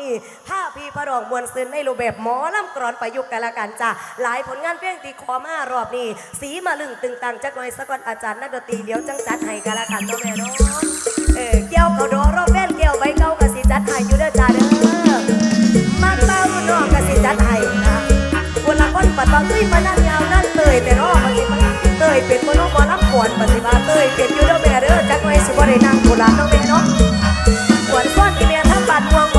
นี่ผ้าพีพระรองมวลซึนในรูปแบบหมอลำกรอนประยุกต์กันละกันจ้าหลายผลงานเพียงตีคอมารอบนี้ สีมาลึงตึงตังจักหน่อยสักวันอาจารย์นักดนตรีเดี๋ยวจังจัดให้กันละกันเนาแม่เนาะเออเกี่ยวเขาดอรอบแว่นเกี่ยวใบเก้ากะสีจัดให้อยู่เด้อจ้าเด้อมากเป้าน้องกะสีจัดให้นะคนละคนปัดบางตุ้ยมานั่งยาวนั่งเตยแต่รอบมันสิมาเตยเป็นคนน้องมอลรับขอนปฏิบัติเตยเป็นอยู่เด้อแม่เด้อจักหน่อยสิบ่ได้นั่งโบราณเนาแม่เนาะขวดซ้อนที่แม่ทำปัดวง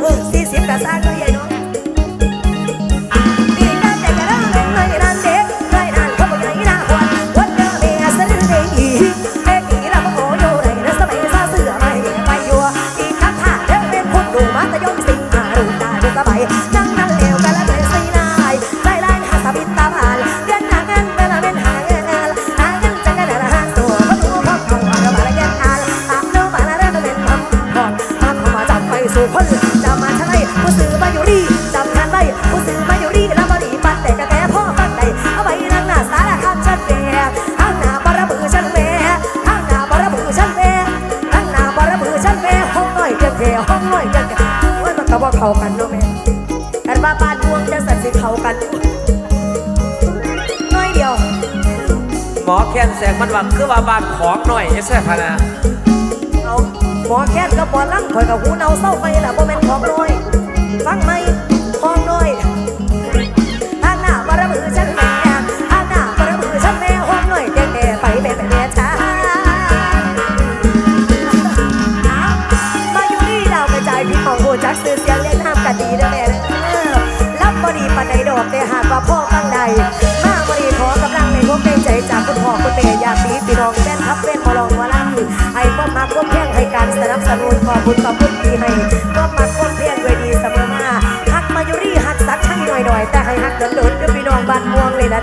เออสี่สิบกะสร้าง อแค้นแสงมันว่าคือว่าบานของหน่อยเอสเซ่พานะเอาหมอแค้นกับบอลลั่งคอยกับหูเนาเศร้าไปแหละบ่เมนของน้อย ฟังไหม เตอยากดีพี่นองแฟนทับเป็นพอลองวาลังไอ้ก็มมักความเพียงให้การสนับสนุนขอบุญขอบคุณดีให้ก็มมักความเพียงด้วยดีเสมอมาฮักมายุรี่หักสักช่างหน่อยๆแต่ให้หักเดินเดินก็พี่นองบานม่วงเลยนะ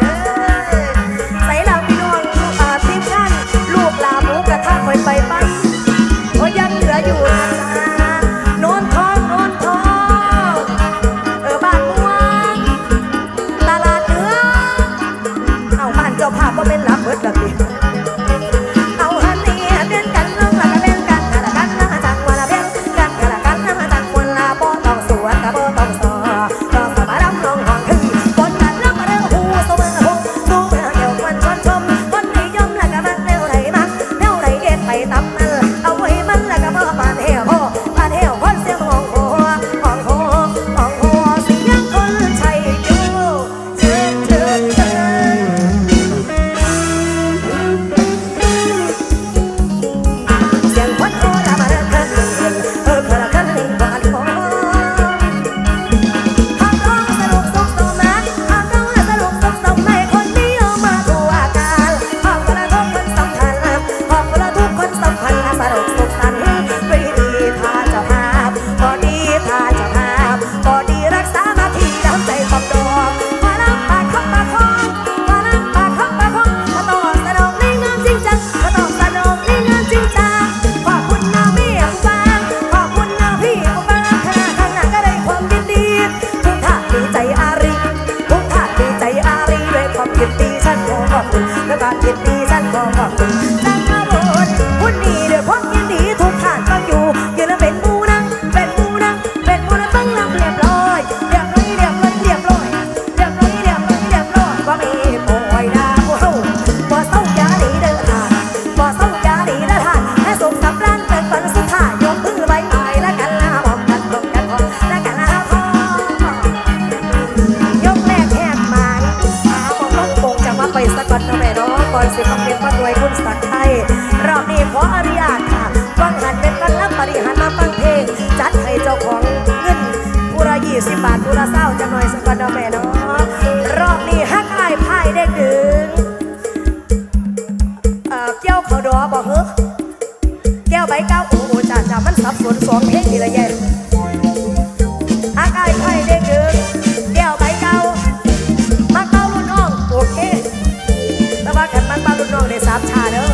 ว่ากันมันบ้านรุ่นน้องได้สามชาเด้อ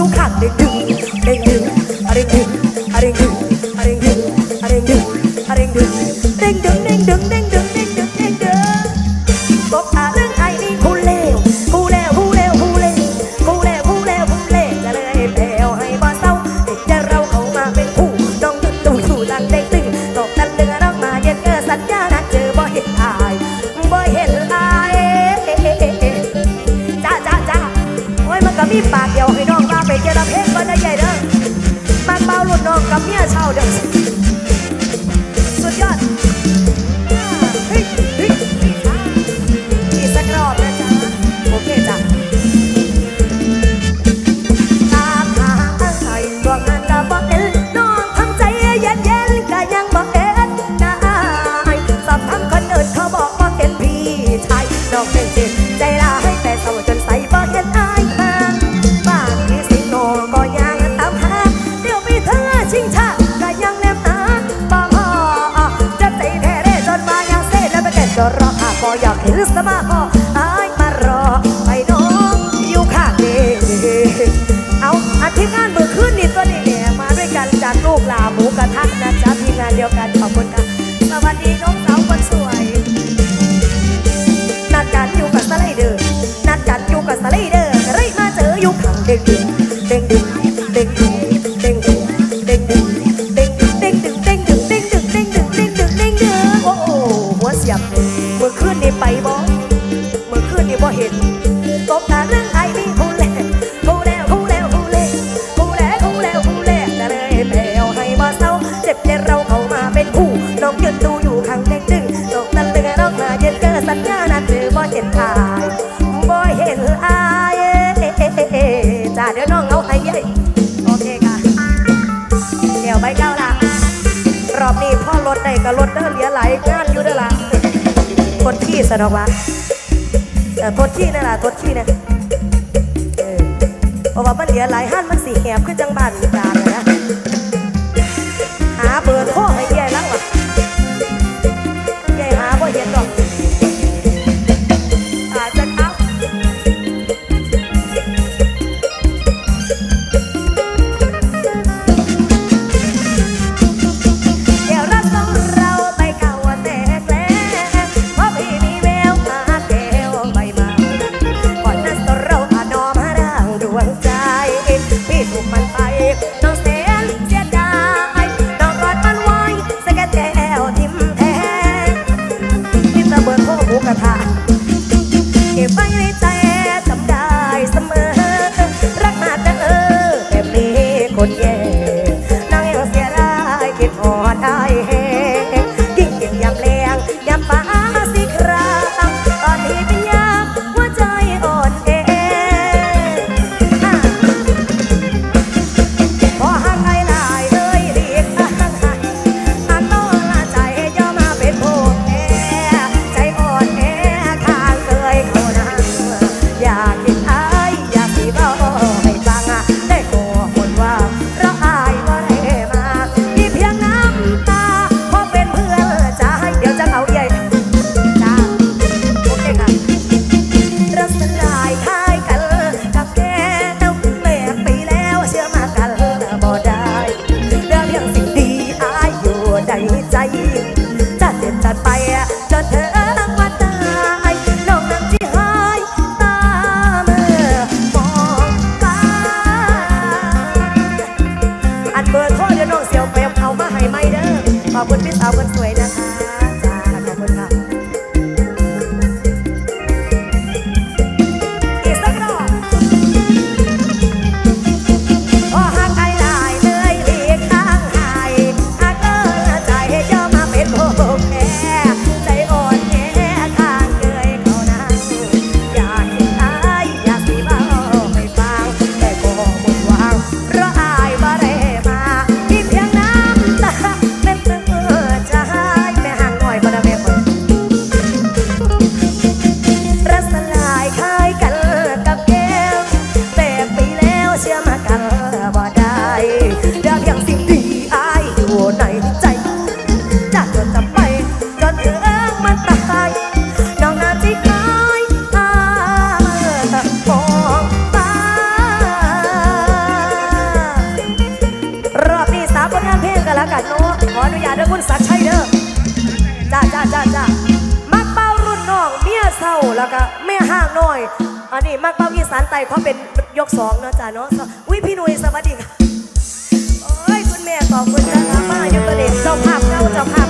อยู่ข้างได้ดึง เมื่อคืนนี่ไปบ่เมื่อคืนนี่บ่เห็นตบตาเรื่องไอ้มีหูแลหูแล้วผู้แล้วผู้แลหูแล้วผู้แล้วผู้แลแจะเลยแมวให้มาเศร้าเจ็บเจ็เราเข้ามาเป็นคู่น้องยืนดูอยู่ข้างแดงดึงตกนั้นตึงน้องมาเย็นเกินสัญญานัดหรือบ่เห็นอายบ่เห็นอายจ้าเดี๋ยวน้องเอาไอ้ยัยโอเคค่ะเดี๋ยวไปเก้าละรอบนี้พ่อรถได้ก็รถเด้อเหลียไหลงานอยู่เด้อละ ที่สนองวะเออทดที่นั่นแหละทดที่นะเออบอกว่ามันเหลือหลายห้านมันสีแหบขึ้นจังาเด้อคุณสัตชัยเด้อจ้าจ้าจ้าจ้ามักเป้ารุ่นน้องเมียเศร้าแล้วก็แม่ห่างน้อย อันนี้มักเป้าอีสานไต่เพราะเป็นยกสองเนาะจ้าเนาะอุ้ยพี่นุ้ยสวัสดีค่ะเอ้ยคุณแม่ขอบคุณนะคะมาอยู่กระเด็นเจ้าภาพเจ้าเจ้าภาพ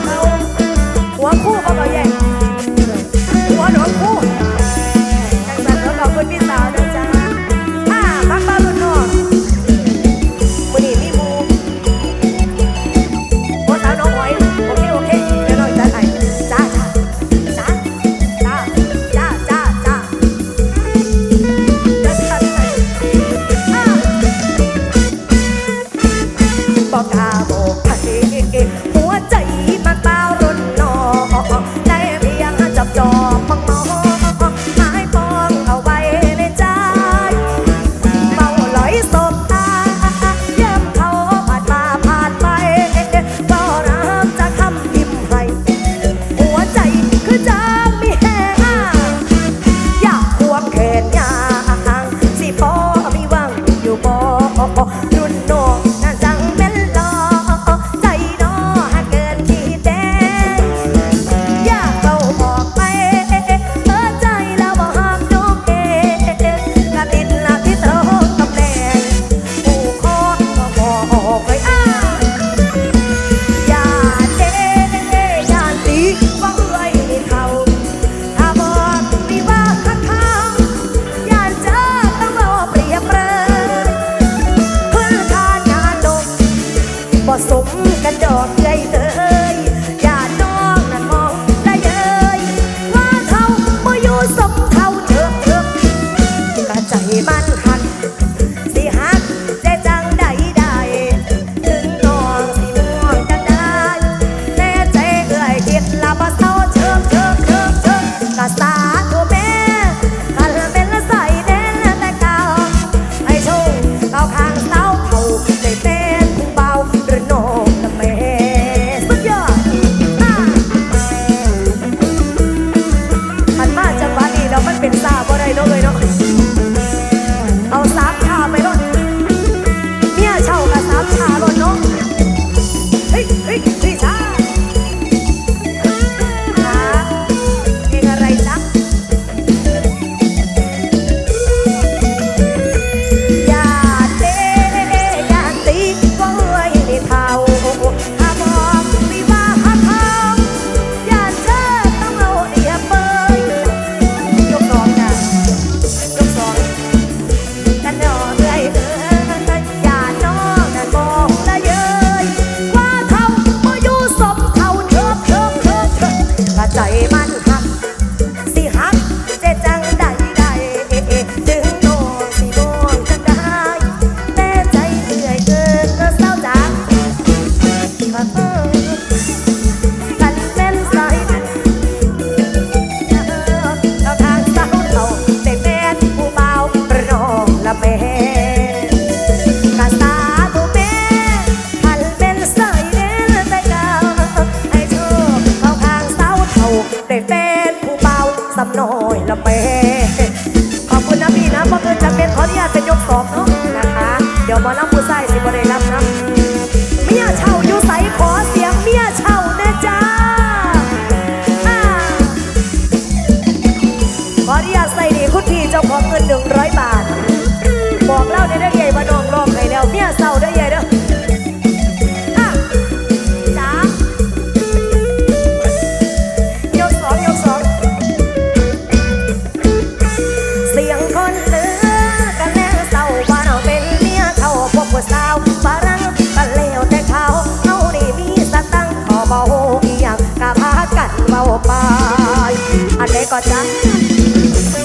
จ้ะ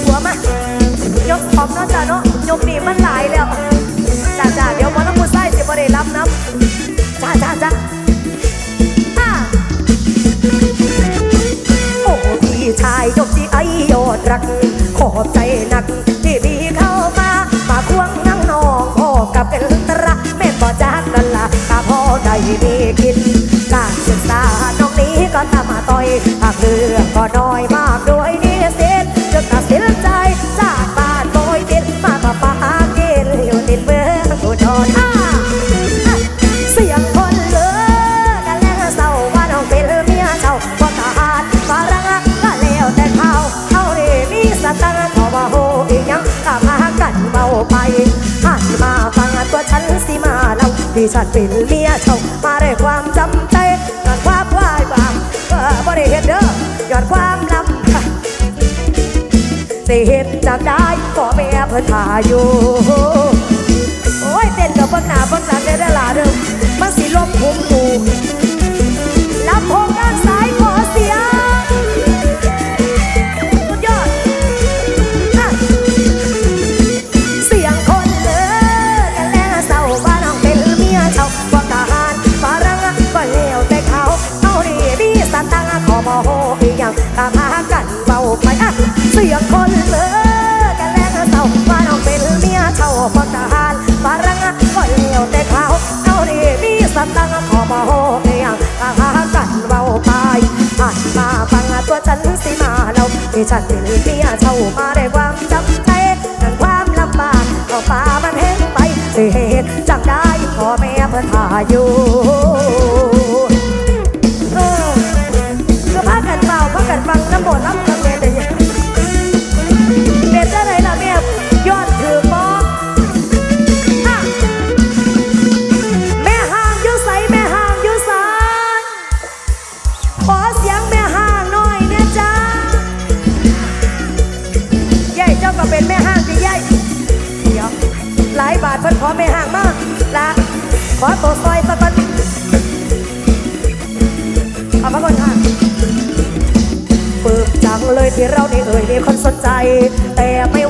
หัวมายกของเนาะจ๊ะเนาะยกนี่มันหลายแล้วจ้าจ้าเดี๋ยวมอลำกูไส้สิบ่ได้รับน้ำจ้าจ้าจ้าโอ้พี่ชายยกที่ไอยอดรัก ขอบใจนัก ที่มีเข้ามา มาควงนั่งนองพ่อกับเป็นตระแม่บ่จากกันละตาพ่อได้มีกิน การศึกษาน้องนี้ก็ตามาต่อยหากเรือก็น้อยมา ฉันสิมาเล่าที่ฉันเป็นเมียเช่ามาด้วยความจำใจย้อนความวายบางก็บ่ได้เห็นเด้อย้อนความลำค่ะสิเห็นจากได้ก็แม่เพิ่นทาอยู่โอ้ยเต้นกับเบิ้งหน้าเบิ้งหลังได้ละเด้อมันสิลบผมตู รียกคนเมื่อกันแลกเศร้าว่าน้องเป็นเมียเท่าคนทารฝรั่งก็เลี้ยวแต่เขาเอาดีมีสตังขอมาโหเอียงทหารกันเบาไปผ่านมาฟังตัวฉันสิมาเราที่ฉันเป็นเมียเท่ามาได้ความจำใจนั่นความลำบากเอาป่ามันแห้งไปเหตุจังได้ขอแม่เพื่อทาอยู่ อตัวซอยสักคนขอบคุณค่ะเปิบจังเลยที่เราได้เอ่ยมีคนสนใจ แต่ไม่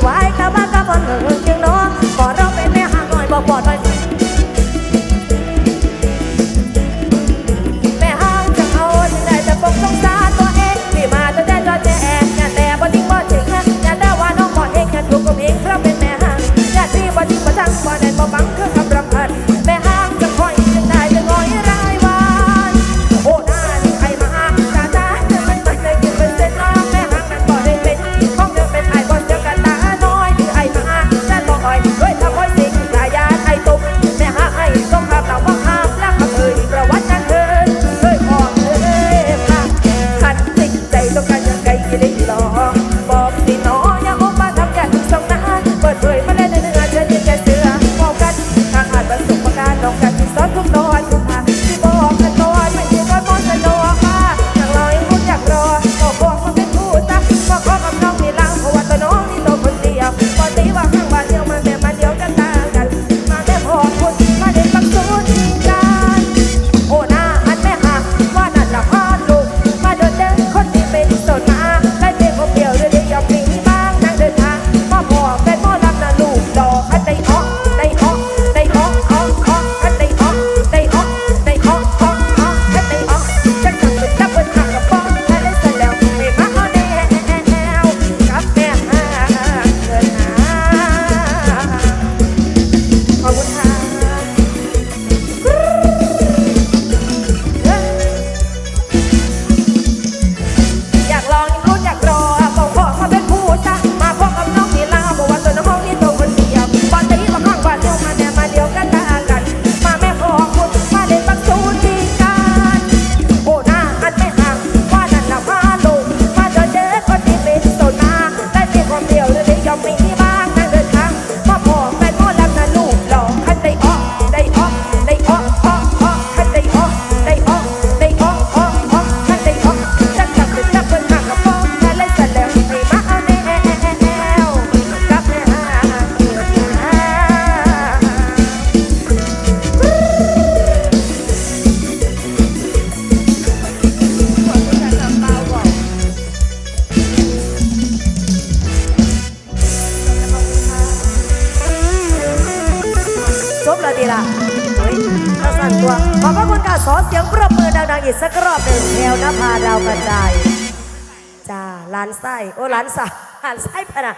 หลานสาวหลานไส้พะนะ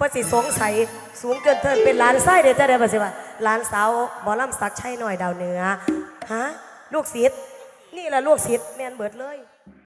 ประสิสงสัยสูงเกินเทินเป็นหลานไส้เดี๋ยวจะได้ประสิว่าหลานสาวบอลลัมสักใช่หน่อยดาวเหนือฮะลูกศิษย์นี่แหละลูกศิษย์แมนเบิดเลย